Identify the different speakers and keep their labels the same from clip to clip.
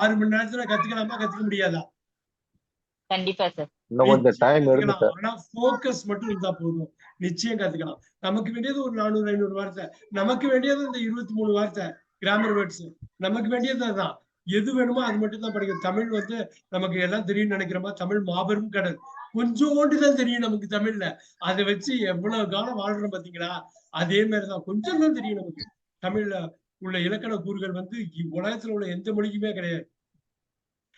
Speaker 1: ஆறு மணி நேரத்துல கத்துக்கலாமா? கத்துக்க முடியாதா?
Speaker 2: கண்டிப்பா சார்
Speaker 1: ஆனா போக்கஸ் மட்டும் இருந்தா போதும். நிச்சயம் கத்துக்கலாம். நமக்கு வேண்டியது ஒரு நானூறு ஐநூறு வார்த்தை. நமக்கு வேண்டியது இந்த இருபத்தி மூணு வார்த்தை. கிராமர் வேர்ட்ஸ் நமக்கு வேண்டியது அதுதான். எது வேணுமோ அது மட்டும் தான் படிக்கணும். தமிழ் வந்து நமக்கு எல்லாம் தெரியும்னு நினைக்கிறோமா தமிழ் மாபெரும் கடல். கொஞ்சோண்டு தான் தெரியும் நமக்கு தமிழ்ல. அதை வச்சு எவ்வளவு காலம் வாழ்றோம் பாத்தீங்களா? அதே மாதிரிதான். கொஞ்சம் தான் தெரியும் நமக்கு தமிழ்ல உள்ள இலக்கண கூறுகள் வந்து உலகத்துல உள்ள எந்த மொழிக்குமே கிடையாது.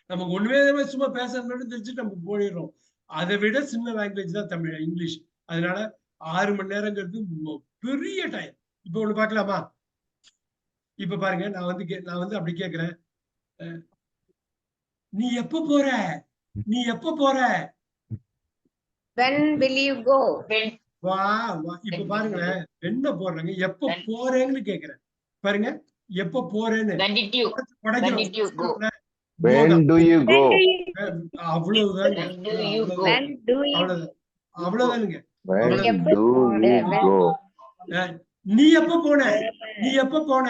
Speaker 1: நமக்கு ஒண்ணுமே சும்மா பேசுறது மட்டும் தெரிஞ்சுட்டு நம்ம போயிடுறோம். அதை விட சின்ன லாங்குவேஜ் தான் தமிழ் இங்கிலீஷ். அதனால ஆறு மணி நேரங்கிறது பெரிய டைம் இப்ப ஒண்ணு பார்க்கலாமா? இப்ப பாருங்க நான் வந்து நான் வந்து அப்படி கேக்குறேன். நீ எப்ப போற? நீ எப்ப போற?
Speaker 3: When will you go?
Speaker 2: When-
Speaker 1: வா வா. இப்ப பாருங்களேன் என்ன போடுறாங்க? எப்ப போறேன்னு கேக்குறேன். பாருங்க எப்ப போறேன்னு அவ்வளவுதான் அவ்வளவுதானுங்க நீ எப்ப போன நீ எப்ப போன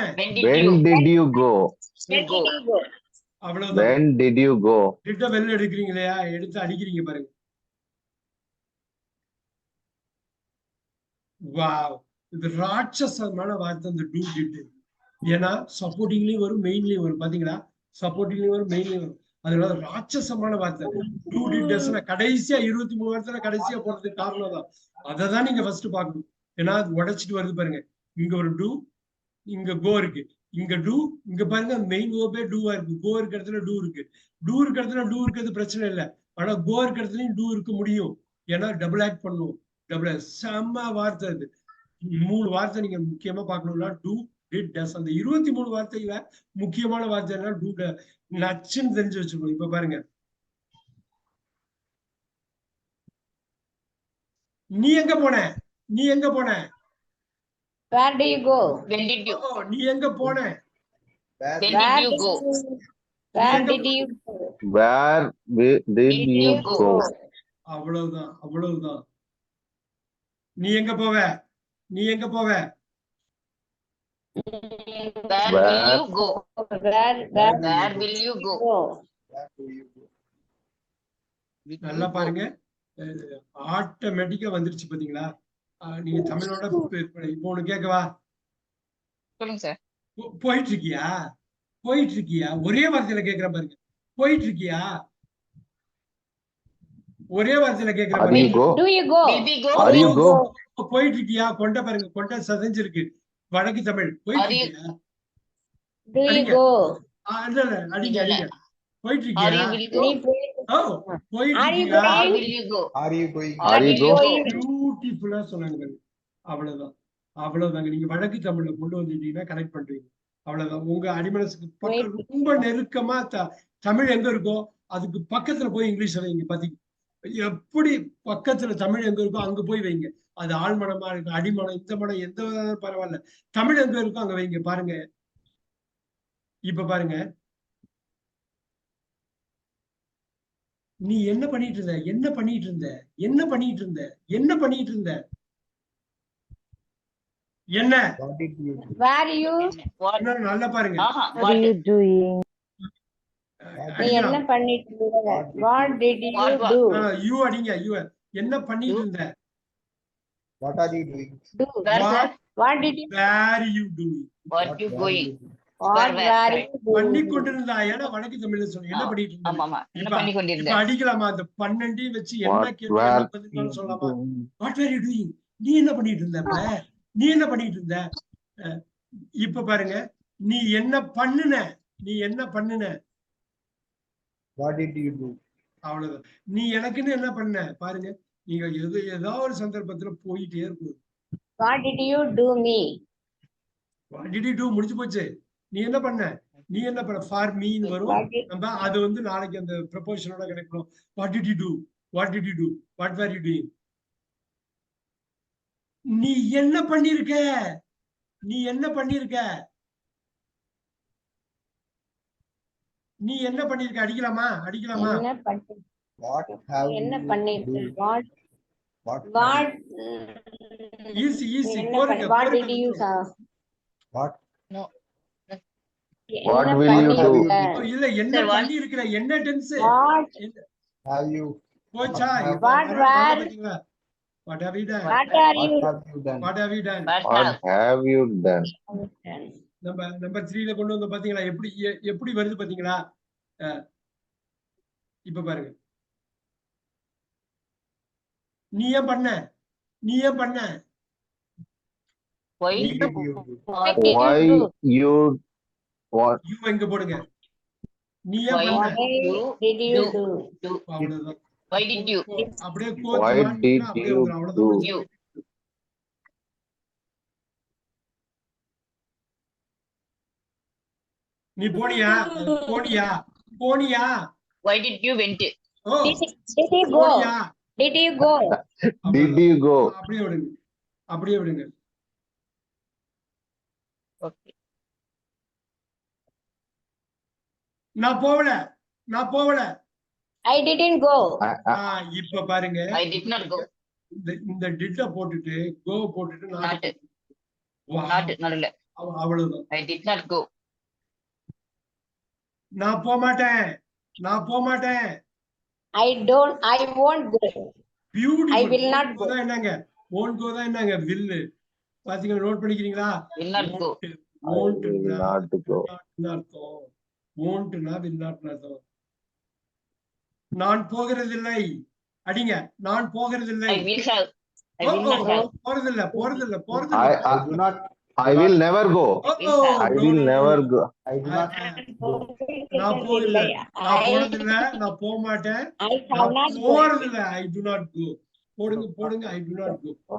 Speaker 2: when did you
Speaker 4: go?
Speaker 1: அவ்வளவுதான்
Speaker 4: when did you go
Speaker 1: எடுக்கிறீங்க இல்லையா எடுத்து அடிக்கிறீங்க பாருங்க வாவ் இது ராட்சசமான வார்த்தை இந்த டூ டிட் ஏன்னா சப்போர்ட்டிங்லயும் வரும் மெயின்லயும் வரும். பாத்தீங்களா சப்போர்ட்டிங்லயும் வரும் மெயின்லயும் வரும். அதனால ராட்சசமான வார்த்தை. டூ டிட் கடைசியா இருபத்தி மூணு வாரத்துல கடைசியா போறதுக்கு காரணம் தான் அதை தான் நீங்க ஃபர்ஸ்ட் பாக்கணும் ஏன்னா அது உடைச்சிட்டு வருது பாருங்க. இங்க ஒரு டூ இங்க கோ இருக்கு. இங்க டூ இங்க பாருங்க மெயின் ஓபே டூவா இருக்கு. கோ இருக்க இடத்துல டூ இருக்கு. டூ இருக்க இடத்துல டூ இருக்கிறது பிரச்சனை இல்லை. ஆனா கோ இருக்க இடத்துலயும் டூ இருக்க முடியும். ஏன்னா டபுள் ஆக்ட் பண்ணுவோம். டபுள் செம்ம வார்த்தை அது. மூணு வார்த்தை நீங்க முக்கியமா பாக்கணும்னா டூ டிட் டஸ் அந்த இருபத்தி மூணு வார்த்தையில முக்கியமான வார்த்தை என்ன டூ நச்சுன்னு தெரிஞ்சு வச்சுக்கணும் இப்ப பாருங்க. நீ எங்க போன? நீ எங்க போன?
Speaker 3: Where do you go?
Speaker 2: when did you
Speaker 1: ஓ, நீ எங்க போன?
Speaker 2: When did you
Speaker 3: did
Speaker 2: go?
Speaker 3: you? Where did you go?
Speaker 4: where wi- did
Speaker 2: Did
Speaker 4: you
Speaker 2: you
Speaker 4: go?
Speaker 2: go?
Speaker 1: அவ்வளவுதான் அவ்வளவுதான். நீ எங்க போவ? நீ எங்க போவ?
Speaker 2: Where will
Speaker 4: Where-
Speaker 2: you go?
Speaker 3: Where, where
Speaker 2: where will you go?
Speaker 1: நல்லா பாருங்க. ஆட்டோமேட்டிக்கா வந்துருச்சு பாத்தீங்களா? நீங்க தமிழோட இப்ப ஒண்ணு கேட்கவா?
Speaker 2: சொல்லுங்க சார்.
Speaker 1: போ- போயிட்டு இருக்கியா போயிட்டு இருக்கியா ஒரே வார்த்தையில கேக்குறேன் பாருங்க. போயிட்டு இருக்கியா ஒரே வார்த்தையில
Speaker 4: you
Speaker 1: பாருங்க.
Speaker 4: go?
Speaker 3: Do you go?
Speaker 2: will we go?
Speaker 4: Are you go?
Speaker 1: போயிட்டு இருக்கியா கொண்ட பாருங்க. கொண்ட சதைஞ்சிருக்கு. வடக்கு தமிழ். போயிட்டு போயிட்டு இருக்கியா சொன்னாங்க அவ்வளவுதான். அவ்வளவுதாங்க. நீங்க வடக்கு தமிழ்ல கொண்டு வந்துட்டீங்கன்னா கனெக்ட் பண்றீங்க. அவ்வளவுதான். உங்க அடிமனசுக்கு பக்கம் ரொம்ப நெருக்கமா த- தமிழ் எங்க இருக்கோ அதுக்கு பக்கத்துல போய் இங்கிலீஷ் வைங்க பாத்தீங்க. எப்படி பக்கத்துல தமிழ் எங்க இருக்கோ அங்க போய் வைங்க. அது ஆழ்மனமா இருக்கு அடிமனம் இந்த மனம் எந்த பரவாயில்ல. தமிழ் எங்க இருக்கோ அங்க வைங்க பாருங்க. இப்ப பாருங்க. நீ என்ன பண்ணிட்டு இருந்த? என்ன பண்ணிட்டு இருந்த? என்ன பண்ணிட்டு இருந்த? என்ன பண்ணிட்டு இருந்த? என்ன? நல்லா பாருங்க.
Speaker 3: என்ன பண்ணிட்டு இருந்த?
Speaker 1: என்ன பண்ணிட்டு இருந்த?
Speaker 5: What are you doing?
Speaker 3: Do.
Speaker 2: where sir
Speaker 1: What?
Speaker 3: What did you?
Speaker 2: what you going
Speaker 5: doing?
Speaker 3: What
Speaker 2: where, correct.
Speaker 3: you
Speaker 1: பண்ணி
Speaker 3: doing?
Speaker 1: கொண்டிருந்தா ஏன்னா வடக்கு தமிழ்ல சொன்ன என்ன பண்ணிட்டு இருந்த
Speaker 2: பண்ணி
Speaker 1: அடிக்கலாமா அந்த பன்னெண்டையும் வச்சு என்ன
Speaker 4: What
Speaker 1: கேள்வி
Speaker 4: doing?
Speaker 1: What were you doing நீ என்ன பண்ணிட்டு இருந்த இப்ப? நீ என்ன பண்ணிட்டு இருந்த அஹ், இப்ப பாருங்க நீ என்ன பண்ணுன நீ என்ன பண்ணுன
Speaker 5: What did you do?
Speaker 1: அவ்வளவுதான் நீ எனக்குன்னு என்ன பண்ண பாருங்க நீங்க எது ஏதாவது ஒரு சந்தர்ப்பத்துல போயிட்டே இருக்கும்.
Speaker 3: What did you do me?
Speaker 1: Did do முடிஞ்சு போச்சு. நீ என்ன பண்ண? நீ என்ன பண்ண? ஃபார் மீன்னு வரும். நம்ம அது வந்து நாளைக்கு அந்த ப்ரப்போஷனோட கிடைக்கணும். What did you do what did you do what were you doing நீ என்ன பண்ணிருக்க? நீ என்ன பண்ணிருக்க? நீ என்ன பண்ணிருக்க? அடிக்கலாமா? அடிக்கலாமா?
Speaker 3: என்ன பண்ணி
Speaker 5: What
Speaker 3: What
Speaker 5: What?
Speaker 3: what
Speaker 1: easy easy
Speaker 3: என்ன
Speaker 1: போருங்க
Speaker 3: What did
Speaker 1: போருங்க
Speaker 3: you have?
Speaker 5: What?
Speaker 2: no
Speaker 4: What
Speaker 3: என்ன
Speaker 4: will you do?
Speaker 3: பண்ணிருக்க?
Speaker 1: இல்ல என்ன
Speaker 2: Sir, what-
Speaker 1: பண்ணி இருக்கிற என்ன டென்ஸ்
Speaker 3: What,
Speaker 5: Have you,
Speaker 1: போச்சா
Speaker 3: What were-
Speaker 1: what have you done
Speaker 3: what are you?
Speaker 5: what have you done?
Speaker 1: What have you done
Speaker 2: What
Speaker 4: What
Speaker 2: have
Speaker 4: have you done?
Speaker 1: நம்ம number த்ரீல கொண்டு வந்து பாத்தீங்களா எப்படி எ- எப்படி வருது பாத்தீங்களா அஹ், இப்ப பாருங்க நீ ஏன் பண்ண நீ ஏன் பண்ண எங்க போடுங்க நீ ஏன் பண்ண
Speaker 3: Why did you
Speaker 1: அப்படியே
Speaker 4: Why did you
Speaker 2: do?
Speaker 1: நீ போனியா போனியா போனியா
Speaker 2: why did you went
Speaker 1: O
Speaker 3: Did did you go?
Speaker 1: போனியா
Speaker 3: Did you go?
Speaker 4: Did you go?
Speaker 1: அப்படியே விடுங்க. அப்படியே விடுங்க. நான் போகல. நான் போகல.
Speaker 3: I didn't go.
Speaker 4: I, I,
Speaker 1: ஆஹ் இப்ப பாருங்க.
Speaker 2: I did not go.
Speaker 1: இந்த இந்த டிட்ட போட்டுட்டு கோ போட்டுட்டு
Speaker 2: not. இல்ல.
Speaker 1: அவ- அவ்வளவுதான்.
Speaker 2: I did not go.
Speaker 1: நான் போக மாட்டேன் நான் போக மாட்டேன்
Speaker 3: I don't, I won't go.
Speaker 1: Beauty
Speaker 3: I will not go.
Speaker 1: தான் என்னங்க? ஓன் கோ தான் என்னங்க? வில்லு பாத்தீங்களா? நோட் பண்ணிக்கிறீங்களா?
Speaker 2: Will not go.
Speaker 4: I will not go.
Speaker 1: அர்த்தம் நான் போகிறதில்லை. அடிங்க. நான் போகிறதில்லை.
Speaker 2: I will have. I
Speaker 1: O,
Speaker 2: will
Speaker 1: O,
Speaker 2: not have.
Speaker 1: போறதில்ல போறதில்ல
Speaker 4: I,
Speaker 1: போறதில்ல
Speaker 5: I
Speaker 4: will never go.
Speaker 1: O,
Speaker 4: I will
Speaker 1: no, no,
Speaker 4: never
Speaker 1: no.
Speaker 4: go.
Speaker 5: I do not
Speaker 1: நான் போகல. நான்
Speaker 3: I,
Speaker 1: போறதில்ல நான் போக மாட்டேன் நான்
Speaker 3: not go.
Speaker 1: போறதில்ல. ஐ டு நாட் கோ போடுங்க போடுங்க. I do not go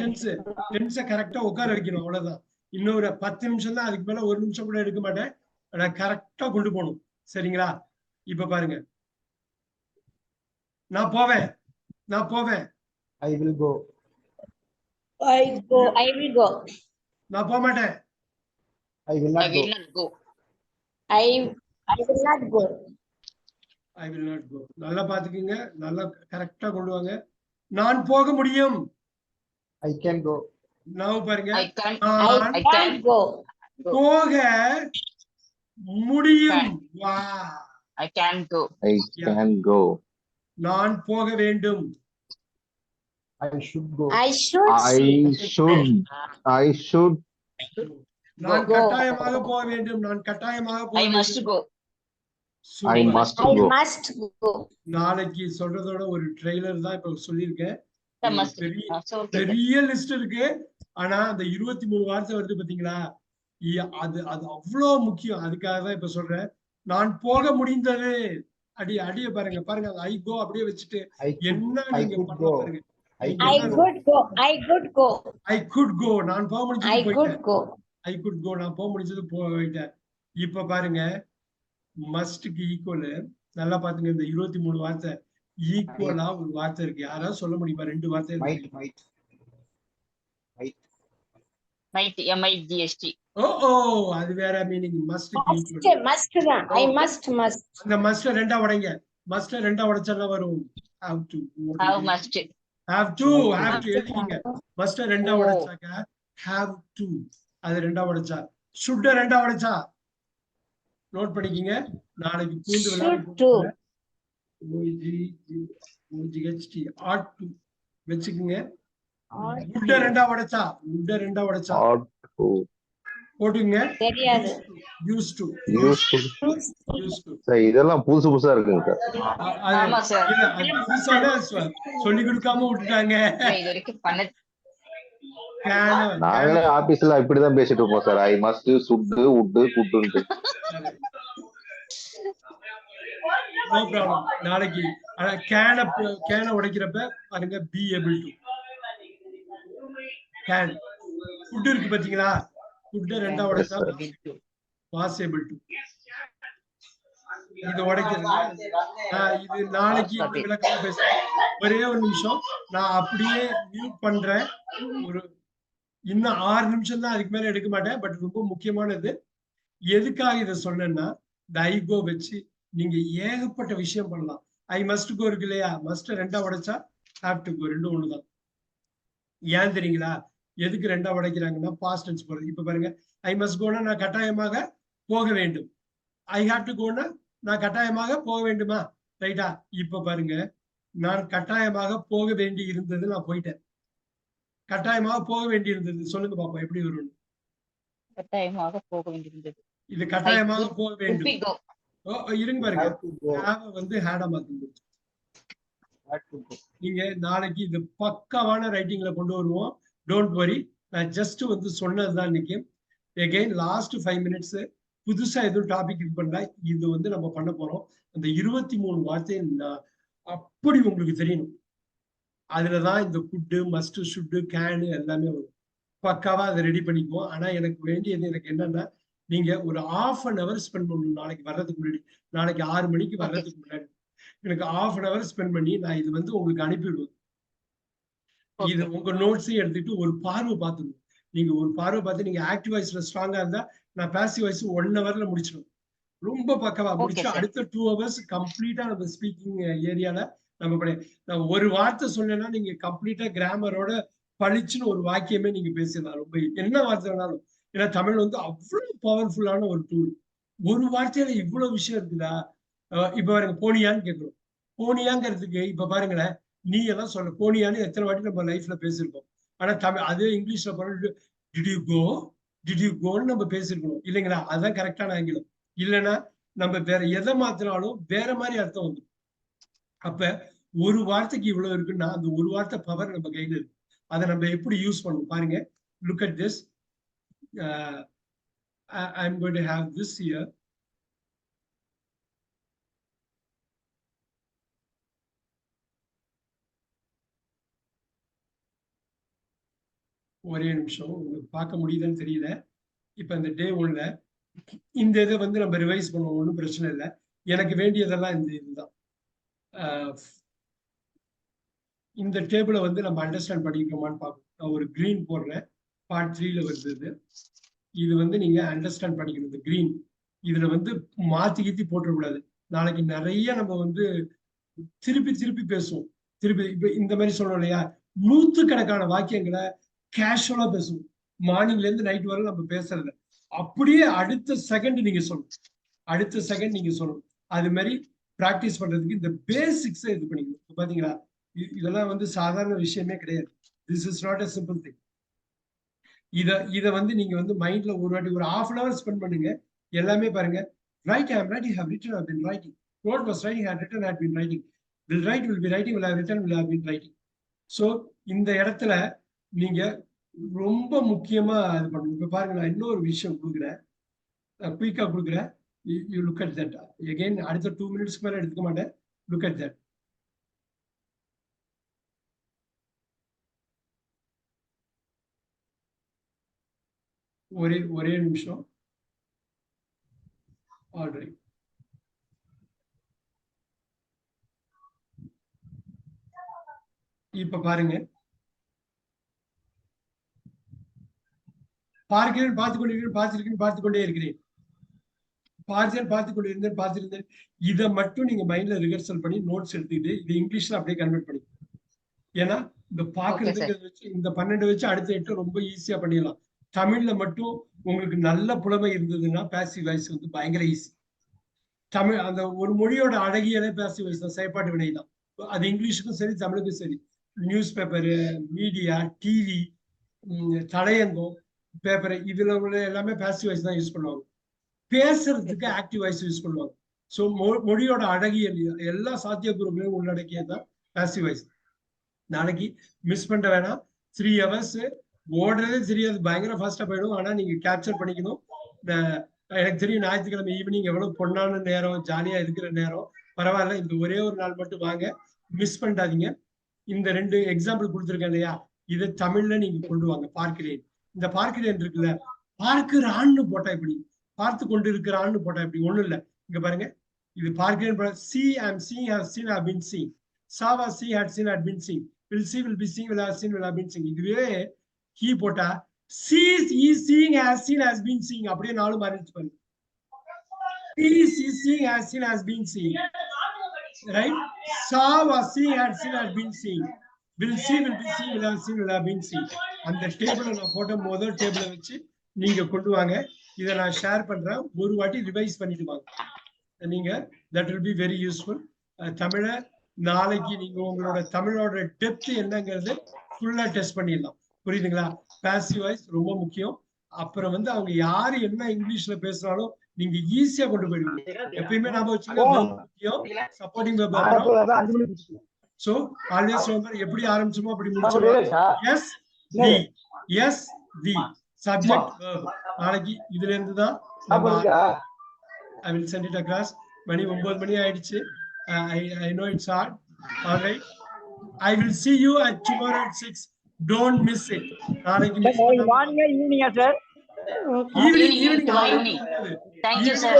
Speaker 1: tense tense கரெக்டா உட்கார வைக்கணும். அவ்வளவுதான். இன்னொரு பத்து நிமிஷம் தான். அதுக்கு மேல ஒரு நிமிஷம் கூட எடுக்க மாட்டேன். ஆனா கரெக்டா கொண்டு போகணும். சரிங்களா? இப்ப பாருங்க. நான் போவேன். நான் போவேன்.
Speaker 5: I will go.
Speaker 3: I go, I will go.
Speaker 1: நான் போக மாட்டேன்
Speaker 5: I will
Speaker 2: I
Speaker 5: not go.
Speaker 2: will not go
Speaker 3: I, I will not go.
Speaker 1: I will not go நல்லா பாத்துக்கோங்க நல்லா கரெக்டா கொண்டு வாங்க நான் போக முடியும்
Speaker 5: I can go.
Speaker 1: நான் பாருங்க
Speaker 2: I can't
Speaker 1: நான்
Speaker 3: I
Speaker 2: I
Speaker 3: can't
Speaker 2: can
Speaker 3: go.
Speaker 1: போக முடியும் வா
Speaker 2: I can go
Speaker 4: I can go.
Speaker 1: நான் போக வேண்டும்
Speaker 5: I should go.
Speaker 3: I should
Speaker 4: I should. I should.
Speaker 1: நான்
Speaker 3: Go.
Speaker 1: கட்டாயமாக போக வேண்டும் நான் கட்டாயமாக போக
Speaker 2: I must go
Speaker 4: I must
Speaker 3: I
Speaker 4: go.
Speaker 3: must go.
Speaker 1: நாளைக்கு சொல்றதோட ஒரு ட்ரெய்லர் தான் இப்ப சொல்லியிருக்கேன்
Speaker 2: I
Speaker 1: பெரிய
Speaker 2: Ah,
Speaker 1: லிஸ்ட் இருக்கு ஆனா அந்த இருபத்தி மூணு வார்த்தை வருது பாத்தீங்களா அது அது அவ்வளவு முக்கியம் அதுக்காக தான் இப்ப சொல்றேன் நான் போக முடிந்தது அடி அடிய பாருங்க பாருங்க ஐ கோ அப்படியே வச்சுட்டு
Speaker 5: I
Speaker 1: என்ன
Speaker 5: I
Speaker 1: நீங்க. பாருங்க
Speaker 5: I
Speaker 3: I
Speaker 5: could go.
Speaker 3: could go. I could go.
Speaker 1: I could go நான் போக
Speaker 3: I
Speaker 1: முடிஞ்சது
Speaker 3: could
Speaker 1: போயிட்டேன்.
Speaker 3: go.
Speaker 1: ஐ குட் கோ நான் போக முடிஞ்சது போயிட்டேன். இப்ப பாருங்க மஸ்டுக்கு ஈக்குவல் நல்லா பாத்துங்க இந்த இருபத்தி மூணு வார்த்தை ஈக்குவலா ஒரு வார்த்தை இருக்கு. யாராவது சொல்ல முடியுமா? ரெண்டு வார்த்தை ஓ ஓ அது வேற மீனிங் ஈக்குவல்
Speaker 3: must தான். I must, must.
Speaker 1: அந்த மஸ்ட ரெண்டா உடைங்க. மஸ்ட ரெண்டா உடைச்சா வரும். Have to
Speaker 2: how must?
Speaker 1: Have to have to எழுதிங்க மஸ்ட ரெண்டா
Speaker 2: ஓ.
Speaker 1: உடைச்சாக்க ஹாவ் டு அது ரெண்டா உடைச்சா. ஷுட்ட ரெண்டா உடைச்சா? நோட் பண்ணிக்கிங்க நாளைக்கு
Speaker 3: to.
Speaker 1: ஓஜிஹெச்டி ஆட் டு வச்சுக்குங்க உட்ட ரெண்டா உடைச்சா? உட்ட ரெண்டா உடைச்சா. போட்டுங்க
Speaker 3: தெரியாது.
Speaker 1: Use to
Speaker 4: Useful.
Speaker 1: Use to
Speaker 4: Sir, இதெல்லாம் புதுசு புதுசா இருக்குங்க சார்.
Speaker 2: ஆமா சார்.
Speaker 1: புதுசான சொல்லி கொடுக்காம விட்டுட்டாங்க.
Speaker 2: இது வரைக்கும் பண்ண
Speaker 1: கேன-
Speaker 4: நாங்களே ஆபீஸ்ல இப்படிதான் பேசிட்டு இருப்போம் சார். ஐ மஸ்ட் சுட்டு உட்டு குட்டுன்ட்டு
Speaker 1: நோ ப்ராப்ளம் நாளைக்கு ஆனா கேன கேன உடைக்கிறப்ப பாருங்க be able to can food இருக்கு பாத்தீங்களா? ஃபுட் ரெண்டா உடைச்சா வாஸ் ஏபிள் டு இது உடைக்கிறது ஆஹ் இது நாளைக்கு விளக்கமா பேசுறேன். ஒரே ஒரு நிமிஷம். நான் அப்படியே மியூட் பண்றேன். ஒரு இன்னும் ஆறு நிமிஷம் தான் அதுக்கு மேல எடுக்க மாட்டேன். பட் ரொம்ப முக்கியமானது எதுக்காக இதை சொன்னேன்னா இந்த ஐகோ வச்சு நீங்க ஏகப்பட்ட விஷயம் பண்ணலாம். ஐ மஸ்ட் கோ இருக்கு இல்லையா? மஸ்ட் ரெண்டா உடைச்சா ஹாவ் டு கோ ரெண்டும் ஒண்ணுதான். ஏன் தெரியுங்களா? எதுக்கு ரெண்டா உடைக்கிறாங்கன்னா பாஸ்ட் டென்ஸ் போறது. இப்ப பாருங்க ஐ மஸ்ட் கோனா நான் கட்டாயமாக போக வேண்டும். ஐ ஹாவ் டு கோனா நான் கட்டாயமாக போக வேண்டுமா? ரைட்டா இப்ப பாருங்க நான் கட்டாயமாக போக வேண்டி இருந்தது நான் போயிட்டேன். கட்டாயமாக போக வேண்டி இருந்தது. சொல்லுங்க பாப்பா எப்படி வரும்
Speaker 2: கட்டாயமாக போக வேண்டியிருந்தது
Speaker 1: இது கட்டாயமாக போக வேண்டும்.
Speaker 2: we go?
Speaker 1: ஓ, இருங்க பாருங்க. வந்து ஹேடா மாத்துங்க
Speaker 5: Have to go.
Speaker 1: நீங்க நாளைக்கு இது பக்காவான ரைட்டிங்ல கொண்டு வருவோம். டோன்ட் வரி நான் ஜஸ்ட் வந்து சொன்னதுதான் இன்னைக்கு எகைன் லாஸ்ட் ஃபைவ் மினிட்ஸ் புதுசா எதுவும் டாபிக் இது பண்ணல. இது வந்து நம்ம பண்ண போறோம். அந்த இருபத்தி மூணு வார்த்தை அப்படி உங்களுக்கு தெரியணும். அதுலதான் இந்த குட்டு மஸ்ட் ஷுட்டு கேனு எல்லாமே வரும். பக்காவா அதை ரெடி பண்ணிக்குவோம். ஆனா எனக்கு வேண்டியது எனக்கு என்னன்னா நீங்க ஒரு ஆஃப் அன் ஹவர் ஸ்பெண்ட் பண்ணணும் நாளைக்கு வர்றதுக்கு முன்னாடி. நாளைக்கு ஆறு மணிக்கு வர்றதுக்கு முன்னாடி. எனக்கு ஆஃப் அன் ஹவர் ஸ்பெண்ட் பண்ணி நான் இது வந்து உங்களுக்கு அனுப்பிவிடுவேன். இது. உங்க நோட்ஸையும் எடுத்துட்டு ஒரு பார்வை பார்த்துக்கணும். நீங்க ஒரு பார்வை பார்த்து நீங்க ஆக்டிவ் வாய்ஸ்ல ஸ்ட்ராங்கா இருந்தா நான் பாசிவ் வாய்ஸ் ஒன் ஹவர்ல முடிச்சிடும். ரொம்ப பக்கவா முடிச்சு. அடுத்த டூ ஹவர்ஸ் கம்ப்ளீட்டா நம்ம ஸ்பீக்கிங் ஏரியால நம்ம பண்ணி நான் ஒரு வார்த்தை சொன்னேன்னா நீங்க கம்ப்ளீட்டா கிராமரோட பளிச்சுன்னு ஒரு வாக்கியமே நீங்க பேசலாம் ரொம்ப என்ன வார்த்தை வேணாலும். ஏன்னா தமிழ் வந்து அவ்வளவு பவர்ஃபுல்லான ஒரு டூல் ஒரு வார்த்தையில இவ்வளவு விஷயம் இருக்குதா? இப்ப பாருங்க போனியான்னு கேட்கிறோம். போனியாங்கிறதுக்கு இப்ப பாருங்களேன் நீ எல்லாம் சொல்ல போனியான்னு எத்தனை வாட்டி நம்ம லைஃப்ல பேசியிருக்கோம். ஆனா தமிழ் அதே இங்கிலீஷ்ல போன யூ கோ டிட் யூ கோன்னு நம்ம பேசியிருக்கணும். இல்லைங்களா? அதுதான் கரெக்டான ஆங்கிலம் இல்லைன்னா நம்ம வேற எதை மாத்தினாலும் வேற மாதிரி அர்த்தம் வந்துடும். அப்ப ஒரு வார்த்தைக்கு இவ்வளவு இருக்குன்னா அந்த ஒரு வார்த்தை பவர் நம்ம கையில இருக்கு. அதை நம்ம எப்படி யூஸ் பண்ணணும்? பாருங்க. Look at this I'm going to have this year ஒரே நிமிஷம். உங்களுக்கு பார்க்க முடியுதுன்னு தெரியல. இப்ப இந்த டே ஒன்ல இந்த இதை வந்து நம்ம ரிவைஸ் பண்ணுவோம். ஒன்றும் பிரச்சனை இல்லை. எனக்கு வேண்டியதெல்லாம் இந்த இதுதான். ஆஹ் இந்த டேபிளை வந்து நம்ம அண்டர்ஸ்டாண்ட் பண்ணிக்கிறோமான்னு பார்க்கணும் நான் ஒரு கிரீன் போடுறேன். பார்ட் த்ரீல வருது இது வந்து நீங்க அண்டர்ஸ்டாண்ட் பண்ணிக்கணும். இந்த கிரீன் இதுல வந்து மாத்தி கீத்தி போட்டுடக்கூடாது நாளைக்கு நிறைய நம்ம வந்து திருப்பி திருப்பி பேசுவோம். திருப்பி இப்ப இந்த மாதிரி சொல்றோம் இல்லையா? நூத்துக்கணக்கான வாக்கியங்களை கேஷுவலா பேசுவோம். மார்னிங்ல இருந்து நைட் வரை நம்ம பேசுறது அப்படியே அடுத்த செகண்ட் நீங்க சொல்லணும். அடுத்த செகண்ட் நீங்க சொல்லணும். அது மாதிரி ப்ராக்டிஸ் பண்றதுக்கு இந்த பேசிக்ஸை இது பண்ணிக்கணும். பாத்தீங்களா? இதெல்லாம் வந்து சாதாரண விஷயமே கிடையாது. This is not a simple thing இதை இதை வந்து நீங்க வந்து மைண்ட்ல ஒரு வாட்டி ஒரு ஹாஃப் அன் ஹவர் ஸ்பெண்ட் பண்ணுங்க. எல்லாமே பாருங்க. Write am writing have written have been writing wrote was writing have written have been writing will write will be writing will have written will have been writing so இந்த இடத்துல நீங்க ரொம்ப முக்கியமா இது பண்ணணும். இப்ப பாருங்க நான் இன்னொரு விஷயம் கொடுக்குறேன். குயிக்கா கொடுக்குறேன். You look at that again அடுத்த டூ மினிட்ஸ்க்கு மேல எடுத்துக்க மாட்டேன். லுக் அட் தட் ஒரே ஒரே நிமிஷம். ஆல்ரைட் இப்ப பாருங்க. பார்க்கிறேன் பார்த்து கொண்டிருக்கிறேன் பார்த்திருக்கேன் பார்த்து கொண்டே இருக்கிறேன். பார்த்தேன் பார்த்து கொண்டிருந்தேன் பார்த்திருந்தேன். இதை மட்டும் நீங்க மைண்ட்ல ரிஹர்சல் பண்ணி நோட்ஸ் எடுத்துக்கிட்டு இது இங்கிலீஷ்ல அப்படியே கன்வெர்ட் பண்ணி. ஏன்னா இந்த பாக்குறதுக்கு வச்சு இந்த பன்னெண்டு வச்சு அடுத்த எட்டு ரொம்ப ஈஸியா பண்ணிடலாம். தமிழ்ல மட்டும் உங்களுக்கு நல்ல புலமை இருந்ததுன்னா பேசிவ் வாய்ஸ் வந்து பயங்கர ஈஸி தமிழ் அந்த ஒரு மொழியோட அழகியலே பேசிவ் வாய்ஸ் தான். செயற்பாட்டு வினை தான். அது இங்கிலீஷுக்கும் சரி தமிழுக்கும் சரி. நியூஸ் பேப்பரு மீடியா டிவி தலையங்கம் பேப்பர் இதுல உள்ள எல்லாமே பேசிவ் வாய்ஸ் தான் யூஸ் பண்ணுவாங்க. பேசுறதுக்கு ஆக்டிவ் வாய்ஸ் யூஸ் பண்ணுவாங்க. ஸோ மொழியோட அழகியல் எல்லா சாத்தியக்கூறுகளையும் உள்ளடக்கியதுதான் பேசிவ் வாய்ஸ் நாளைக்கு மிஸ் பண்ண வேணாம். த்ரீ ஹவர்ஸ் ஓடுறதே தெரியாது. பயங்கர ஃபாஸ்டா போயிடும். ஆனா நீங்க கேப்சர் பண்ணிக்கணும். எனக்கு தெரியும் ஞாயிற்றுக்கிழமை ஈவினிங் எவ்வளவு பொண்ணான நேரம் ஜாலியா இருக்கிற நேரம். பரவாயில்ல இந்த ஒரே ஒரு நாள் மட்டும் வாங்க. மிஸ் பண்ணிடாதீங்க. இந்த ரெண்டு எக்ஸாம்பிள் கொடுத்துருக்கேன் இல்லையா? இதை தமிழ்ல நீங்க கொண்டு வாங்க பார்க்கிறேன். இந்த பார்க்கிறேன் இருக்குல்ல பார்க்கிறான்னு போட்டா இப்படி பார்த்து கொண்டு இருக்கிறான்னு போட்டா இப்படி ஒண்ணும் இல்ல. இங்க பாருங்க. இது பார்க்கிறேன் see am seeing have seen have been seeing saw see had seen had been seeing will see will be seeing will have seen will have been seeing இதுவே கீ போட்டா sees is seeing has seen has been seeing அப்படியே நாலு மாறிடுச்சு பாருங்க. Is is seeing has seen has been seen right? Saw was seeing had seen had been seen will see will be seen will have seen will have been seen. அந்த டேபிள நான் போட்ட முதல் டேபிள வச்சு நீங்க கொண்டு வாங்க. இதை நான் ஷேர் பண்றேன். ஒரு வாட்டி ரிவைஸ் பண்ணிட்டு வாங்க. நீங்க that will be very useful தமிழை நாளைக்கு நீங்க உங்களோட தமிழோட டெப்த் என்னங்கிறது ஃபுல்லா டெஸ்ட் பண்ணிடலாம். புரியுதுங்களா? பாசிவ் வாய்ஸ் ரொம்ப முக்கியம். அப்புறம் வந்து அவங்க யாரு என்ன இங்கிலீஷ்ல பேசுறாலும் நீங்க ஈஸியா கொண்டு போயிடுவீங்க எப்பயுமே நாம வச்சுங்க முக்கியம். சப்போர்ட்டிங் சோ ஆல்வேஸ் எப்படி ஆரம்பிச்சோமோ அப்படி
Speaker 5: ரிலேஷா?
Speaker 1: S V S V subject நாளைக்கு இதுல இருந்து தான்? I will send it across மணி ஒன்பது மணி ஆயிடுச்சு. I know it's hard alright I will see you at tomorrow at 6 don't miss it. நாளைக்கு பண்ணாம-
Speaker 5: மார்னிங்கா ஈவினிங்கா sir
Speaker 1: evening evening.
Speaker 2: Thank you, sir.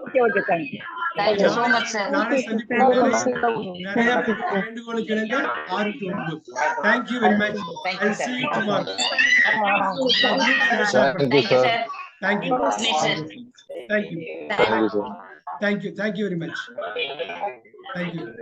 Speaker 5: Okay okay thank you
Speaker 2: Thank you so much, sir.
Speaker 1: Thank you very much.
Speaker 2: Thank
Speaker 1: I'll
Speaker 2: you,
Speaker 1: see you tomorrow.
Speaker 4: Thank you, sir.
Speaker 1: Thank you. Thank you.
Speaker 4: Thank you, sir.
Speaker 1: Thank you. Thank you very much. Thank you.